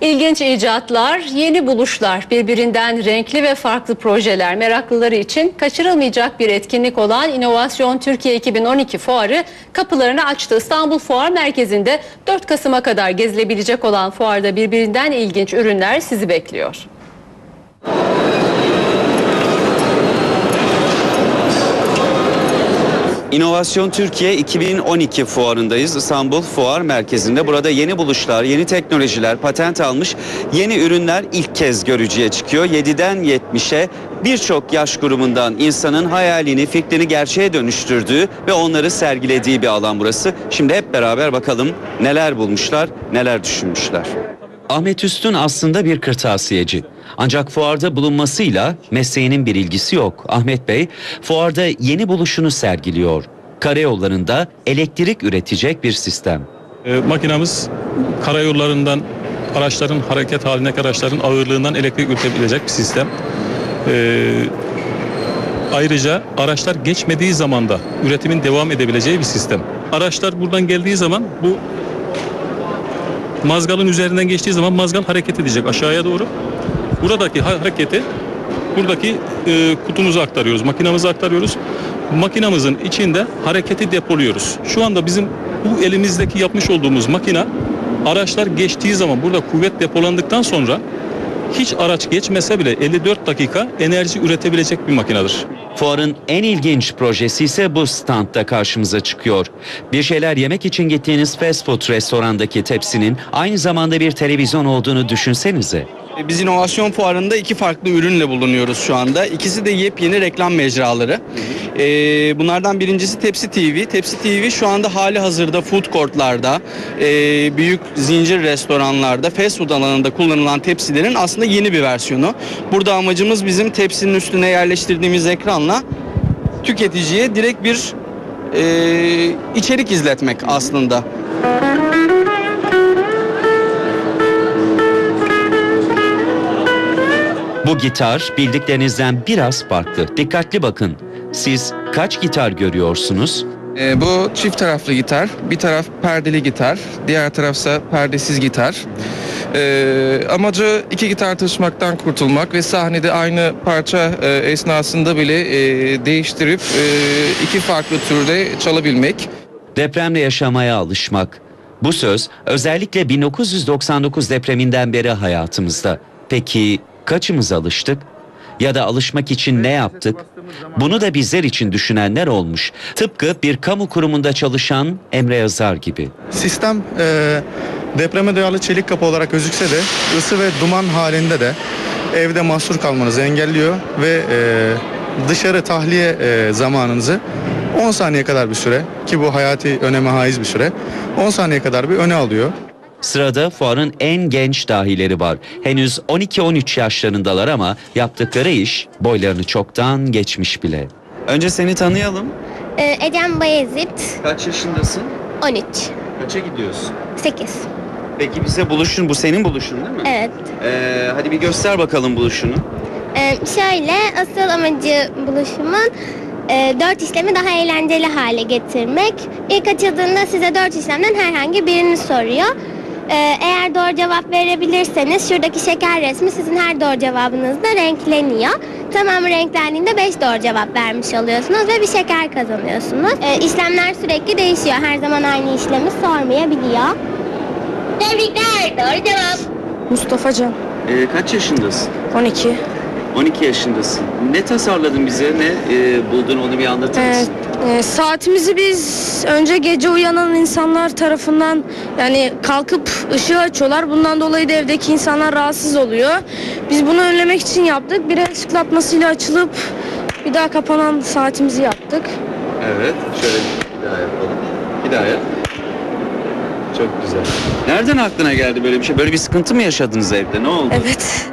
İlginç icatlar, yeni buluşlar, birbirinden renkli ve farklı projeler meraklıları için kaçırılmayacak bir etkinlik olan İnovasyon Türkiye 2012 fuarı kapılarını açtı. İstanbul Fuar Merkezi'nde 4 Kasım'a kadar gezilebilecek olan fuarda birbirinden ilginç ürünler sizi bekliyor. İnovasyon Türkiye 2012 fuarındayız. İstanbul Fuar Merkezi'nde. Burada yeni buluşlar, yeni teknolojiler, patent almış yeni ürünler ilk kez görücüye çıkıyor. 7'den 70'e birçok yaş grubundan insanın hayalini, fikrini gerçeğe dönüştürdüğü ve onları sergilediği bir alan burası. Şimdi hep beraber bakalım neler bulmuşlar, neler düşünmüşler. Ahmet Üstün aslında bir kırtasiyeci. Ancak fuarda bulunmasıyla mesleğinin bir ilgisi yok. Ahmet Bey fuarda yeni buluşunu sergiliyor. Karayollarında elektrik üretecek bir sistem. E, makinamız karayollarından araçların hareket halindeki araçların ağırlığından elektrik üretebilecek bir sistem. E, ayrıca araçlar geçmediği zaman da üretimin devam edebileceği bir sistem. Araçlar buradan geldiği zaman bu mazgalın üzerinden geçtiği zaman mazgal hareket edecek aşağıya doğru. Buradaki ha- hareketi buradaki e, kutumuza aktarıyoruz, makinamıza aktarıyoruz. Makinamızın içinde hareketi depoluyoruz. Şu anda bizim bu elimizdeki yapmış olduğumuz makina araçlar geçtiği zaman burada kuvvet depolandıktan sonra hiç araç geçmese bile 54 dakika enerji üretebilecek bir makinedir. Fuarın en ilginç projesi ise bu standta karşımıza çıkıyor. Bir şeyler yemek için gittiğiniz fast food restorandaki tepsinin aynı zamanda bir televizyon olduğunu düşünsenize. Biz inovasyon fuarında iki farklı ürünle bulunuyoruz şu anda. İkisi de yepyeni reklam mecraları. Ee, bunlardan birincisi Tepsi TV. Tepsi TV şu anda hali hazırda food courtlarda, e, büyük zincir restoranlarda, fast food alanında kullanılan tepsilerin aslında yeni bir versiyonu. Burada amacımız bizim tepsinin üstüne yerleştirdiğimiz ekranla tüketiciye direkt bir e, içerik izletmek aslında. Bu gitar bildiklerinizden biraz farklı. Dikkatli bakın. Siz kaç gitar görüyorsunuz? Ee, bu çift taraflı gitar. Bir taraf perdeli gitar, diğer tarafsa perdesiz gitar. Ee, amacı iki gitar taşımaktan kurtulmak ve sahnede aynı parça e, esnasında bile e, değiştirip e, iki farklı türde çalabilmek. Depremle yaşamaya alışmak. Bu söz özellikle 1999 depreminden beri hayatımızda. Peki kaçımız alıştık? Ya da alışmak için ne yaptık? Bunu da bizler için düşünenler olmuş. Tıpkı bir kamu kurumunda çalışan Emre Yazar gibi. Sistem e, depreme dayalı çelik kapı olarak gözükse de ısı ve duman halinde de evde mahsur kalmanızı engelliyor ve e, dışarı tahliye e, zamanınızı 10 saniye kadar bir süre ki bu hayati öneme haiz bir süre 10 saniye kadar bir öne alıyor. Sırada fuarın en genç dahileri var. Henüz 12-13 yaşlarındalar ama yaptıkları iş boylarını çoktan geçmiş bile. Önce seni tanıyalım. Ee, Ecem Bayezid, Kaç yaşındasın? 13, Kaça gidiyorsun? 8. Peki bize buluşun, bu senin buluşun değil mi? Evet. Ee, hadi bir göster bakalım buluşunu. Ee, şöyle, asıl amacı buluşumun e, 4 işlemi daha eğlenceli hale getirmek. İlk açıldığında size 4 işlemden herhangi birini soruyor. Ee, eğer doğru cevap verebilirseniz şuradaki şeker resmi sizin her doğru cevabınızda renkleniyor. Tamam renklendiğinde 5 doğru cevap vermiş oluyorsunuz ve bir şeker kazanıyorsunuz. Ee, işlemler sürekli değişiyor. Her zaman aynı işlemi sormayabiliyor. Tebrikler, doğru cevap. Mustafa Can, Ee, kaç yaşındasın? 12. 12 yaşındasın. Ne tasarladın bize? Ne e, buldun onu bir anlatır Ee, mısın? e, saatimizi biz önce gece uyanan insanlar tarafından yani kalkıp ışığı açıyorlar. Bundan dolayı da evdeki insanlar rahatsız oluyor. Biz bunu önlemek için yaptık. Bir el ışıklatmasıyla açılıp bir daha kapanan saatimizi yaptık. Evet. Şöyle bir daha yapalım. Bir daha yap. Çok güzel. Nereden aklına geldi böyle bir şey? Böyle bir sıkıntı mı yaşadınız evde? Ne oldu? Evet.